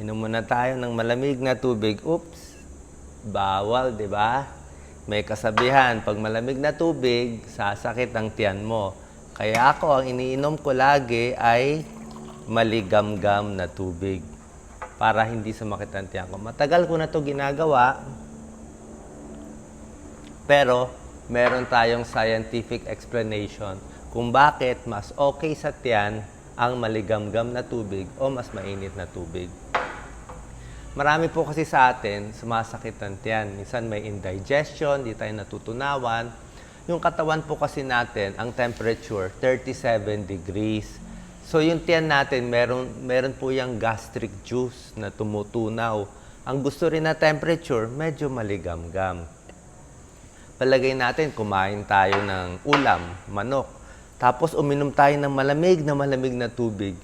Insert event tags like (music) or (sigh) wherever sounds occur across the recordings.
Inom muna tayo ng malamig na tubig. Oops, bawal, di ba? May kasabihan, pag malamig na tubig, sasakit ang tiyan mo. Kaya ako, ang iniinom ko lagi ay maligamgam na tubig para hindi sumakit ang tiyan ko. Matagal ko na to ginagawa, pero meron tayong scientific explanation kung bakit mas okay sa tiyan ang maligamgam na tubig o mas mainit na tubig. Marami po kasi sa atin sumasakit ang tiyan. Minsan may indigestion, di tayo natutunawan. Yung katawan po kasi natin, ang temperature, 37 degrees. So yung tiyan natin, meron, meron po yung gastric juice na tumutunaw. Ang gusto rin na temperature, medyo maligamgam. Palagay natin, kumain tayo ng ulam, manok. Tapos uminom tayo ng malamig na malamig na tubig.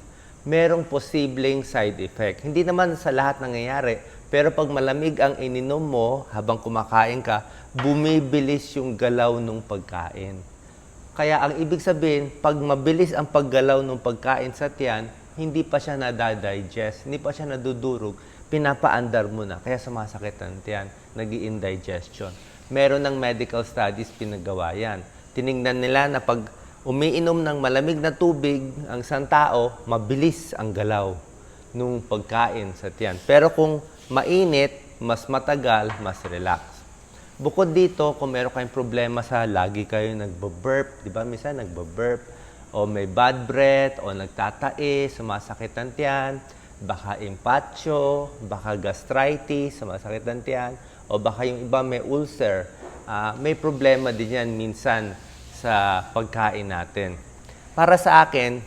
Merong posibleng side effect. Hindi naman sa lahat nangyayari, pero pag malamig ang ininom mo habang kumakain ka, bumibilis yung galaw ng pagkain. Kaya ang ibig sabihin, pag mabilis ang paggalaw ng pagkain sa tiyan, hindi pa siya nadadigest, hindi pa siya nadudurog, pinapaandar mo na. Kaya sumasakit ang tiyan, nag indigestion Meron ng medical studies pinagawa yan. Tiningnan nila na pag umiinom ng malamig na tubig ang isang tao, mabilis ang galaw nung pagkain sa tiyan. Pero kung mainit, mas matagal, mas relax. Bukod dito, kung meron kayong problema sa lagi kayo nagbo-burp, di ba? Minsan nagbo-burp, o may bad breath, o nagtatais, sumasakit ang tiyan, baka impatcho, baka gastritis, sumasakit ang tiyan, o baka yung iba may ulcer, ah, may problema din yan minsan sa pagkain natin. Para sa akin,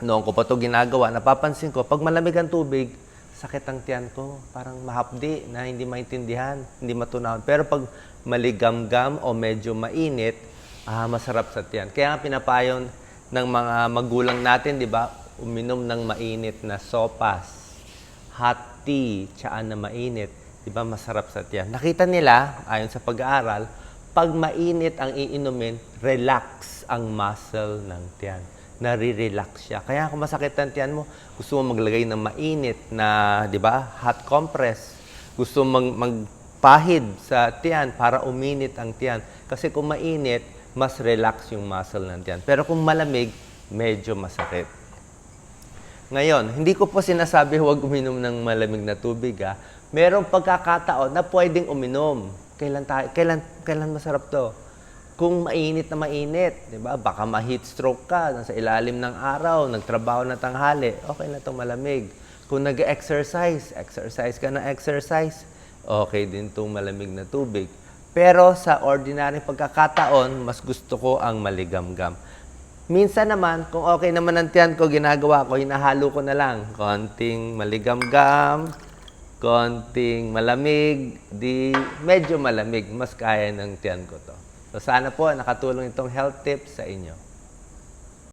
noong ko pa ito ginagawa, napapansin ko, pag malamig ang tubig, sakit ang tiyan ko. Parang mahapdi na hindi maintindihan, hindi matunawan. Pero pag maligamgam o medyo mainit, ah, masarap sa tiyan. Kaya nga pinapayon ng mga magulang natin, di ba, uminom ng mainit na sopas, hot tea, tsaan na mainit. Di ba, masarap sa tiyan. Nakita nila, ayon sa pag-aaral, pag mainit ang iinumin, relax ang muscle ng tiyan. Nare-relax siya. Kaya kung masakit ang tiyan mo, gusto mo maglagay ng mainit na, di ba, hot compress. Gusto mo mag, magpahid sa tiyan para uminit ang tiyan. Kasi kung mainit, mas relax yung muscle ng tiyan. Pero kung malamig, medyo masakit. Ngayon, hindi ko po sinasabi (laughs) huwag uminom ng malamig na tubig. Ha. Merong pagkakataon na pwedeng uminom. Kailan, tayo, kailan, kailan masarap to? Kung mainit na mainit, di ba? Baka ma-heat stroke ka, nasa ilalim ng araw, nagtrabaho na tanghali, okay na itong malamig. Kung nag-exercise, exercise ka na exercise, okay din itong malamig na tubig. Pero sa ordinary pagkakataon, mas gusto ko ang maligamgam. Minsan naman, kung okay naman ang tiyan ko, ginagawa ko, hinahalo ko na lang. Konting maligamgam, konting malamig, di medyo malamig, mas kaya ng tiyan ko to. So sana po nakatulong itong health tips sa inyo.